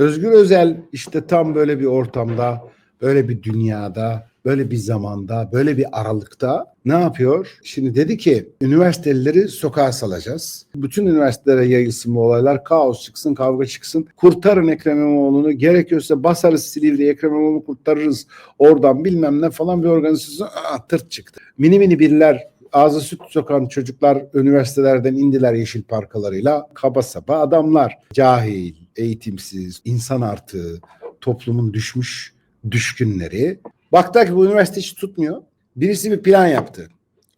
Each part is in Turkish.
Özgür Özel işte tam böyle bir ortamda, böyle bir dünyada, böyle bir zamanda, böyle bir aralıkta ne yapıyor? Şimdi dedi ki üniversitelileri sokağa salacağız. Bütün üniversitelere yayılsın bu olaylar. Kaos çıksın, kavga çıksın. Kurtarın Ekrem İmamoğlu'nu. Gerekiyorsa basarız Silivri'ye Ekrem İmamoğlu'nu kurtarırız. Oradan bilmem ne falan bir organizasyon Aa, tırt çıktı. Mini mini birler ağzı süt sokan çocuklar üniversitelerden indiler yeşil parkalarıyla. Kaba saba adamlar. Cahil, eğitimsiz, insan artığı, toplumun düşmüş düşkünleri. Baktılar ki bu üniversite hiç tutmuyor. Birisi bir plan yaptı.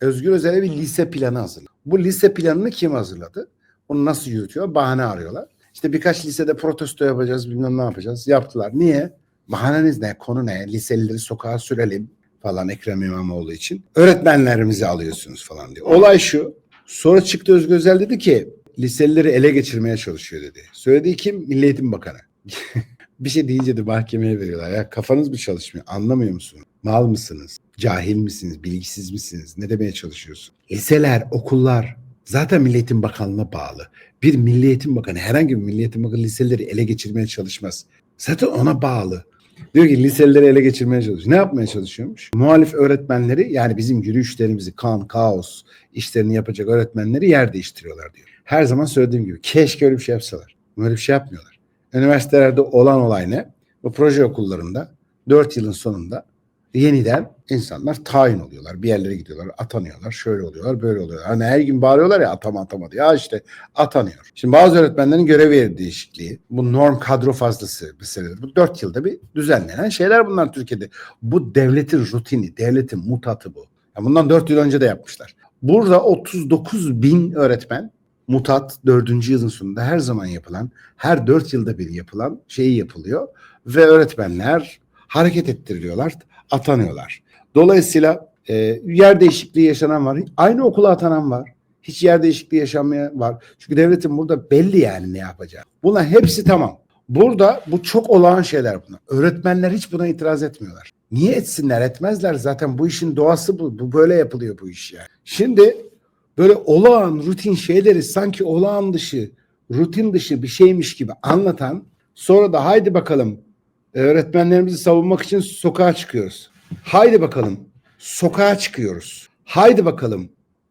Özgür Özel'e bir lise planı hazırladı. Bu lise planını kim hazırladı? Onu nasıl yürütüyor? Bahane arıyorlar. İşte birkaç lisede protesto yapacağız, bilmem ne yapacağız. Yaptılar. Niye? Bahaneniz ne? Konu ne? Liselileri sokağa sürelim falan Ekrem İmamoğlu için. Öğretmenlerimizi alıyorsunuz falan diyor. Olay şu. Sonra çıktı Özgür Özel dedi ki liselileri ele geçirmeye çalışıyor dedi. Söylediği kim? Milli Eğitim Bakanı. bir şey deyince de mahkemeye veriyorlar. Ya kafanız mı çalışmıyor? Anlamıyor musunuz? Mal mısınız? Cahil misiniz? Bilgisiz misiniz? Ne demeye çalışıyorsun? Liseler, okullar zaten Milli Eğitim Bakanlığı'na bağlı. Bir Milli Eğitim Bakanı, herhangi bir Milli Eğitim Bakanı liseleri ele geçirmeye çalışmaz. Zaten ona bağlı. Diyor ki liseleri ele geçirmeye çalışıyor. Ne yapmaya çalışıyormuş? Muhalif öğretmenleri yani bizim yürüyüşlerimizi, kan, kaos işlerini yapacak öğretmenleri yer değiştiriyorlar diyor. Her zaman söylediğim gibi keşke öyle bir şey yapsalar. Böyle bir şey yapmıyorlar. Üniversitelerde olan olay ne? Bu proje okullarında 4 yılın sonunda yeniden insanlar tayin oluyorlar. Bir yerlere gidiyorlar, atanıyorlar. Şöyle oluyorlar, böyle oluyorlar. Hani her gün bağırıyorlar ya atama atamadı. Ya işte atanıyor. Şimdi bazı öğretmenlerin görev yeri değişikliği, bu norm kadro fazlası meseleleri. Bu 4 yılda bir düzenlenen şeyler bunlar Türkiye'de. Bu devletin rutini, devletin mutatı bu. Ya bundan 4 yıl önce de yapmışlar. Burada 39 bin öğretmen mutat dördüncü yılın sonunda her zaman yapılan, her dört yılda bir yapılan şeyi yapılıyor ve öğretmenler hareket ettiriliyorlar, atanıyorlar. Dolayısıyla e, yer değişikliği yaşanan var. Aynı okula atanan var. Hiç yer değişikliği yaşanmaya var. Çünkü devletin burada belli yani ne yapacağı. Bunlar hepsi tamam. Burada bu çok olağan şeyler bunlar. Öğretmenler hiç buna itiraz etmiyorlar. Niye etsinler? Etmezler. Zaten bu işin doğası bu. Bu böyle yapılıyor bu iş yani. Şimdi böyle olağan rutin şeyleri sanki olağan dışı, rutin dışı bir şeymiş gibi anlatan sonra da haydi bakalım öğretmenlerimizi savunmak için sokağa çıkıyoruz. Haydi bakalım sokağa çıkıyoruz. Haydi bakalım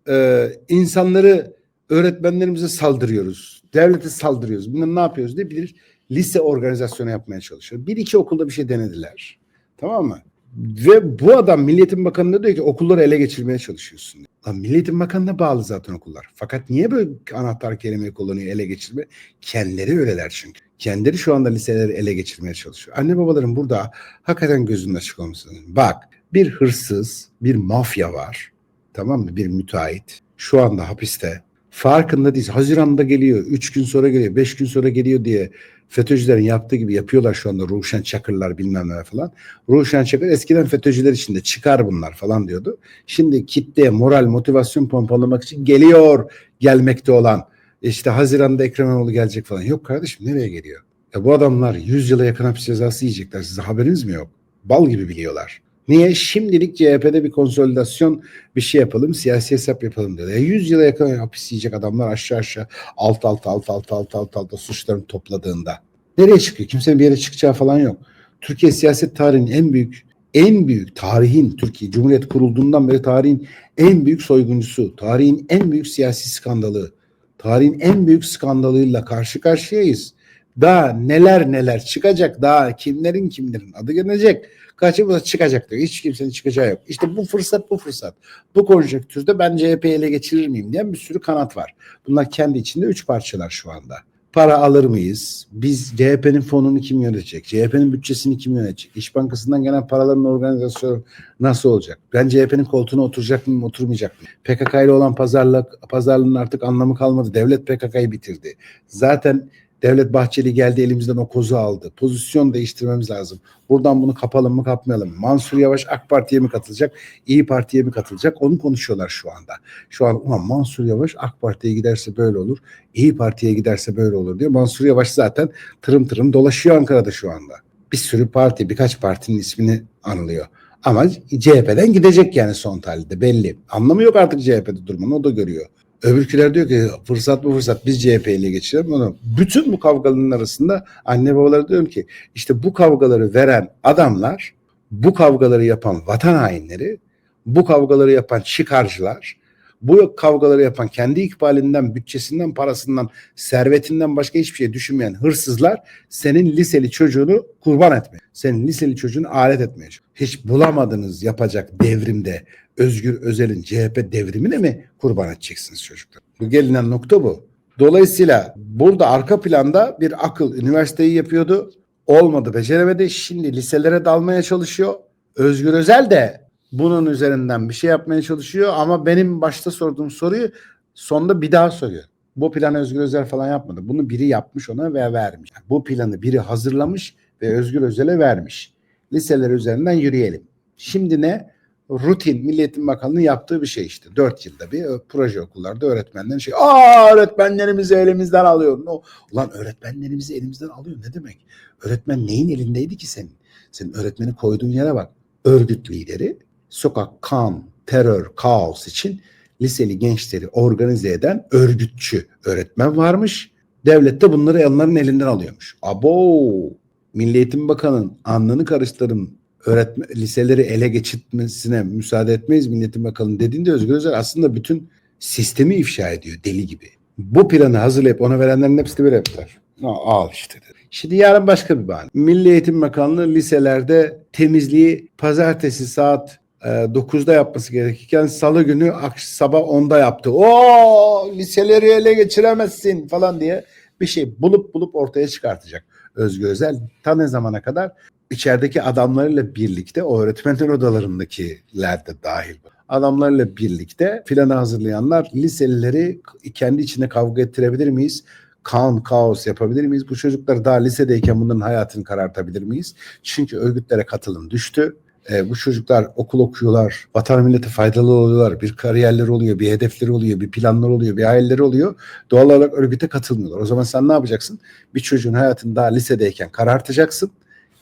e, insanları öğretmenlerimize saldırıyoruz. Devlete saldırıyoruz. Bunları ne yapıyoruz diye bir lise organizasyonu yapmaya çalışıyor. Bir iki okulda bir şey denediler. Tamam mı? Ve bu adam Milliyetin Bakanı'na diyor ki okulları ele geçirmeye çalışıyorsun. Lan Milliyetin Bakanı'na bağlı zaten okullar. Fakat niye böyle anahtar kelimeyi kullanıyor ele geçirme? Kendileri öyleler çünkü. Kendileri şu anda liseleri ele geçirmeye çalışıyor. Anne babaların burada hakikaten gözünün açık olması lazım. Bak bir hırsız, bir mafya var. Tamam mı? Bir müteahhit. Şu anda hapiste. Farkında değil. Haziran'da geliyor. Üç gün sonra geliyor. Beş gün sonra geliyor diye FETÖ'cülerin yaptığı gibi yapıyorlar şu anda Ruşen Çakırlar bilmem ne falan. Ruşen Çakır eskiden FETÖ'cüler içinde çıkar bunlar falan diyordu. Şimdi kitleye moral motivasyon pompalamak için geliyor gelmekte olan işte Haziran'da Ekrem İmamoğlu gelecek falan. Yok kardeşim nereye geliyor? Ya bu adamlar 100 yıla yakın hapis cezası yiyecekler. Size haberiniz mi yok? Bal gibi biliyorlar. Niye? Şimdilik CHP'de bir konsolidasyon bir şey yapalım, siyasi hesap yapalım dedi. E 100 yıla yakın hapis yiyecek adamlar aşağı aşağı alt alt alt alt alt alt alt suçlarını topladığında. Nereye çıkıyor? Kimsenin bir yere çıkacağı falan yok. Türkiye siyaset tarihinin en büyük en büyük tarihin Türkiye Cumhuriyet kurulduğundan beri tarihin en büyük soyguncusu, tarihin en büyük siyasi skandalı, tarihin en büyük skandalıyla karşı karşıyayız. Daha neler neler çıkacak daha kimlerin kimlerin adı gelecek. Karşımıza çıkacak diyor. Hiç kimsenin çıkacağı yok. İşte bu fırsat bu fırsat. Bu konjonktürde ben CHP'yi ele geçirir miyim diyen bir sürü kanat var. Bunlar kendi içinde üç parçalar şu anda. Para alır mıyız? Biz CHP'nin fonunu kim yönetecek? CHP'nin bütçesini kim yönetecek? İş Bankası'ndan gelen paraların organizasyonu nasıl olacak? Ben CHP'nin koltuğuna oturacak mıyım, oturmayacak mıyım? PKK ile olan pazarlık, pazarlığın artık anlamı kalmadı. Devlet PKK'yı bitirdi. Zaten Devlet Bahçeli geldi elimizden o kozu aldı. Pozisyon değiştirmemiz lazım. Buradan bunu kapalım mı kapmayalım? Mansur Yavaş AK Parti'ye mi katılacak? İyi Parti'ye mi katılacak? Onu konuşuyorlar şu anda. Şu an ulan Mansur Yavaş AK Parti'ye giderse böyle olur. İyi Parti'ye giderse böyle olur diyor. Mansur Yavaş zaten tırım tırım dolaşıyor Ankara'da şu anda. Bir sürü parti, birkaç partinin ismini anılıyor. Ama CHP'den gidecek yani son tahlilde belli. Anlamı yok artık CHP'de durmanın o da görüyor. Öbürküler diyor ki fırsat bu fırsat biz CHP ile geçirelim onu. Bütün bu kavgaların arasında anne babalara diyorum ki işte bu kavgaları veren adamlar, bu kavgaları yapan vatan hainleri, bu kavgaları yapan çıkarcılar, bu kavgaları yapan kendi ikbalinden, bütçesinden, parasından, servetinden başka hiçbir şey düşünmeyen hırsızlar senin liseli çocuğunu kurban etmeye, senin liseli çocuğunu alet etmeye. Hiç bulamadınız yapacak devrimde Özgür Özel'in CHP devrimine mi kurban edeceksiniz çocuklar? Bu gelinen nokta bu. Dolayısıyla burada arka planda bir akıl üniversiteyi yapıyordu. Olmadı, beceremedi. Şimdi liselere dalmaya çalışıyor. Özgür Özel de bunun üzerinden bir şey yapmaya çalışıyor ama benim başta sorduğum soruyu sonda bir daha soruyor. Bu planı Özgür Özel falan yapmadı. Bunu biri yapmış ona ve vermiş. Bu planı biri hazırlamış ve Özgür Özel'e vermiş. Liseler üzerinden yürüyelim. Şimdi ne? Rutin Milli Eğitim Bakanlığı'nın yaptığı bir şey işte. Dört yılda bir proje okullarda öğretmenlerin şey. Aa öğretmenlerimizi elimizden alıyor. No. Ulan öğretmenlerimizi elimizden alıyor ne demek? Öğretmen neyin elindeydi ki senin? Senin öğretmeni koyduğun yere bak. Örgüt lideri sokak, kan, terör, kaos için liseli gençleri organize eden örgütçü öğretmen varmış. Devlet de bunları onların elinden alıyormuş. Abo! Milli Eğitim Bakanı'nın alnını karıştırın öğretmen liseleri ele geçirmesine müsaade etmeyiz Milli Eğitim Bakanı dediğinde Özgür Özel aslında bütün sistemi ifşa ediyor deli gibi. Bu planı hazırlayıp ona verenlerin hepsi de böyle yaptılar. Al işte dedi. Şimdi yarın başka bir bahane. Milli Eğitim Bakanlığı liselerde temizliği pazartesi saat e, 9'da yapması gerekirken salı günü sabah 10'da yaptı. O liseleri ele geçiremezsin falan diye bir şey bulup bulup ortaya çıkartacak Özgür Özel. Ta ne zamana kadar? içerideki adamlarıyla birlikte o öğretmenler odalarındakiler de dahil. Adamlarla birlikte planı hazırlayanlar liselileri kendi içine kavga ettirebilir miyiz? Kan, kaos yapabilir miyiz? Bu çocuklar daha lisedeyken bunların hayatını karartabilir miyiz? Çünkü örgütlere katılım düştü. E, bu çocuklar okul okuyorlar, vatan millete faydalı oluyorlar, bir kariyerleri oluyor, bir hedefleri oluyor, bir planları oluyor, bir hayalleri oluyor. Doğal olarak örgüte katılmıyorlar. O zaman sen ne yapacaksın? Bir çocuğun hayatını daha lisedeyken karartacaksın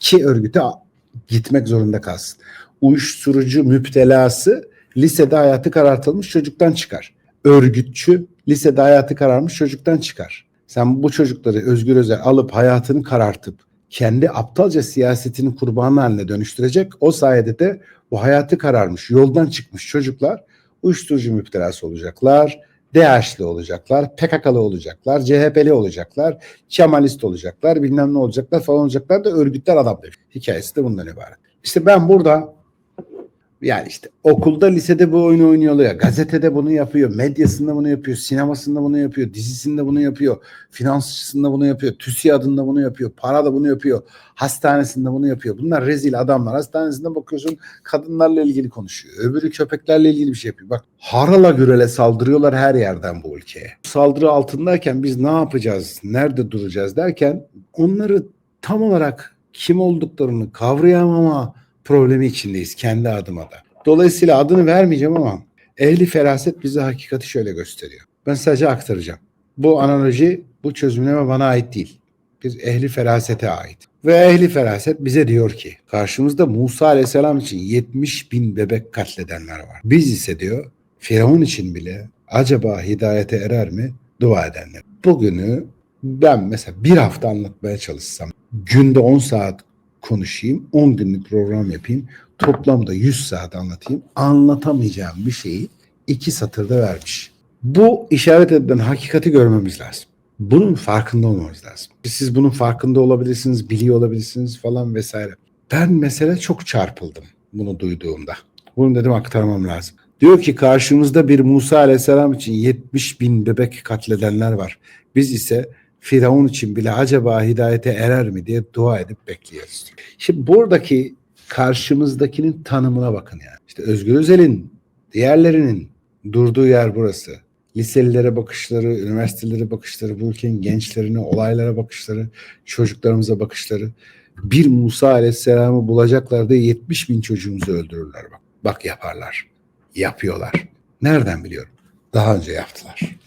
ki örgüte gitmek zorunda kalsın. Uyuşturucu müptelası lisede hayatı karartılmış çocuktan çıkar. Örgütçü lisede hayatı kararmış çocuktan çıkar. Sen bu çocukları Özgür Özel alıp hayatını karartıp kendi aptalca siyasetinin kurbanı haline dönüştürecek. O sayede de bu hayatı kararmış, yoldan çıkmış çocuklar uyuşturucu müptelası olacaklar, DH'li olacaklar, PKK'lı olacaklar, CHP'li olacaklar, Kemalist olacaklar, bilmem ne olacaklar falan olacaklar da örgütler adam. Hikayesi de bundan ibaret. İşte ben burada yani işte okulda lisede bu oyunu oynuyorlar. Gazetede bunu yapıyor, medyasında bunu yapıyor, sinemasında bunu yapıyor, dizisinde bunu yapıyor, finansçısında bunu yapıyor, TÜSİAD'ında bunu yapıyor, para da bunu yapıyor, hastanesinde bunu yapıyor. Bunlar rezil adamlar. Hastanesinde bakıyorsun kadınlarla ilgili konuşuyor. Öbürü köpeklerle ilgili bir şey yapıyor. Bak harala gürele saldırıyorlar her yerden bu ülkeye. Saldırı altındayken biz ne yapacağız, nerede duracağız derken onları tam olarak kim olduklarını kavrayamama problemi içindeyiz kendi adıma da. Dolayısıyla adını vermeyeceğim ama ehli feraset bize hakikati şöyle gösteriyor. Ben sadece aktaracağım. Bu analoji, bu çözümleme bana ait değil. Bir ehli ferasete ait. Ve ehli feraset bize diyor ki karşımızda Musa aleyhisselam için 70 bin bebek katledenler var. Biz ise diyor Firavun için bile acaba hidayete erer mi dua edenler. Bugünü ben mesela bir hafta anlatmaya çalışsam günde 10 saat konuşayım, 10 günlük program yapayım, toplamda 100 saat anlatayım. Anlatamayacağım bir şeyi iki satırda vermiş. Bu işaret edilen hakikati görmemiz lazım. Bunun farkında olmamız lazım. Siz bunun farkında olabilirsiniz, biliyor olabilirsiniz falan vesaire. Ben mesela çok çarpıldım bunu duyduğumda. Bunu dedim aktarmam lazım. Diyor ki karşımızda bir Musa aleyhisselam için 70 bin bebek katledenler var. Biz ise Firavun için bile acaba hidayete erer mi diye dua edip bekliyoruz. Şimdi buradaki karşımızdakinin tanımına bakın yani. İşte Özgür Özel'in diğerlerinin durduğu yer burası. Liselilere bakışları, üniversitelere bakışları, bu ülkenin gençlerine, olaylara bakışları, çocuklarımıza bakışları. Bir Musa Aleyhisselam'ı bulacaklar da 70 bin çocuğumuzu öldürürler bak. Bak yaparlar. Yapıyorlar. Nereden biliyorum? Daha önce yaptılar.